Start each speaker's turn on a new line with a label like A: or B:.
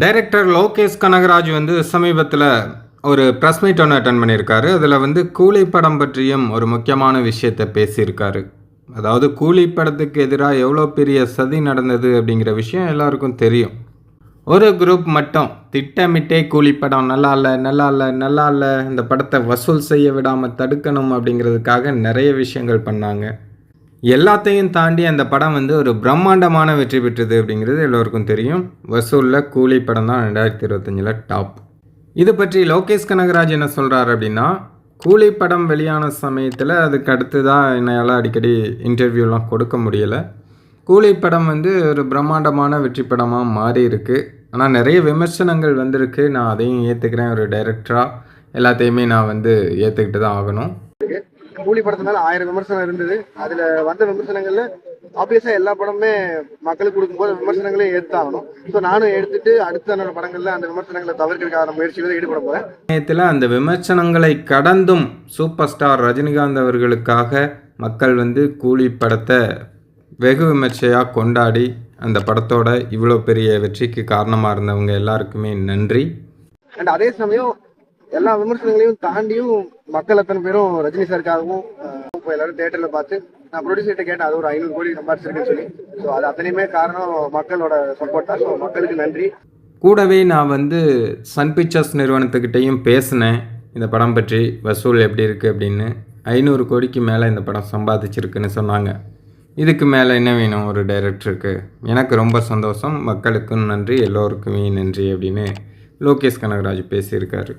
A: Director Lokesh Kanagaraj வந்து சமீபத்தில் ஒரு ப்ரெஸ் மீட் ஒன்று அட்டன் பண்ணியிருக்காரு. அதில் வந்து கூலி படம் பற்றியும் ஒரு முக்கியமான விஷயத்தை பேசியிருக்காரு. அதாவது கூலி படத்துக்கு எதிராக எவ்வளோ பெரிய சதி நடந்தது அப்படிங்கிற விஷயம் எல்லாருக்கும் தெரியும். ஒரு குரூப் மட்டும் திட்டமிட்டே கூலி படம் நல்லா இல்லை நல்லா இல்லை நல்லா இல்லை இந்த படத்தை வசூல் செய்ய விடாமல் தடுக்கணும் அப்படிங்கிறதுக்காக நிறைய விஷயங்கள் பண்ணாங்க. எல்லாத்தையும் தாண்டி அந்த படம் வந்து ஒரு பிரம்மாண்டமான வெற்றி பெற்றது அப்படிங்கிறது எல்லோருக்கும் தெரியும். வசூலில் கூலி படம் தான் ரெண்டாயிரத்தி இருபத்தஞ்சில் டாப் இது பற்றி லோகேஷ் கனகராஜ் என்ன சொல்கிறார் அப்படின்னா கூலி படம் வெளியான சமயத்தில் அதுக்கு அடுத்து தான் என்னால் அடிக்கடி இன்டர்வியூலாம் கொடுக்க முடியலை. கூலி படம் வந்து ஒரு பிரம்மாண்டமான வெற்றி படமாக மாறி இருக்கு. ஆனால் நிறைய விமர்சனங்கள் வந்திருக்கு. நான் அதையும் ஏற்றுக்கிறேன் ஒரு டைரக்டராக எல்லாத்தையுமே நான் வந்து ஏற்றுக்கிட்டு தான் ஆகணும்.
B: கூலி படத்து மேல ஆயிரம் விமர்சனம் இருந்தது. அதுல வந்த விமர்சனங்கள்ல ஆப்வியஸா எல்லா படமுமே மக்களுக்கு கொடுக்கும்போது விமர்சனங்களே ஏத்தாகணும். ஸோ நானும் எடுத்துட்டு அடுத்த என்னோட படங்கள்ல அந்த விமர்சனங்களை தவிர்க்கிறதுக்கான முயற்சிகளை ஈடுபட போறேன்.
A: சமயத்தில் அந்த விமர்சனங்களை கடந்தும் சூப்பர் ஸ்டார் ரஜினிகாந்த் அவர்களுக்காக மக்கள் வந்து கூலி படத்தை வெகு விமர்சையாக கொண்டாடி அந்த படத்தோட இவ்வளோ பெரிய வெற்றிக்கு காரணமாக இருந்தவங்க எல்லாருக்குமே நன்றி.
B: அண்ட் அதே சமயம் எல்லா விமர்சனங்களையும் தாண்டியும் மக்கள் அத்தனை பேரும் ரஜினி சாருக்காகவும் இப்போ எல்லாரும் தேட்டர்ல பார்த்து நான் ப்ரொடியூசர்கிட்ட கேட்டேன் அது ஒரு ஐநூறு கோடி சம்பாதிச்சிருக்குன்னு சொல்லி. ஸோ அது அத்தனையுமே காரணம் மக்களோட சப்போர்ட் தான். ஸோ மக்களுக்கு நன்றி.
A: கூடவே நான் வந்து சன் பிக்சர்ஸ் நிறுவனத்துக்கிட்டையும் பேசினேன் இந்த படம் பற்றி வசூல் எப்படி இருக்குது அப்படின்னு. ஐநூறு கோடிக்கு மேலே இந்த படம் சம்பாதிச்சிருக்குன்னு சொன்னாங்க. இதுக்கு மேலே என்ன வேணும்? ஒரு டைரக்டருக்கு எனக்கு ரொம்ப சந்தோஷம். மக்களுக்கும் நன்றி. எல்லோருக்குமே நன்றி அப்படின்னு லோகேஷ் கனகராஜ் பேசியிருக்காரு.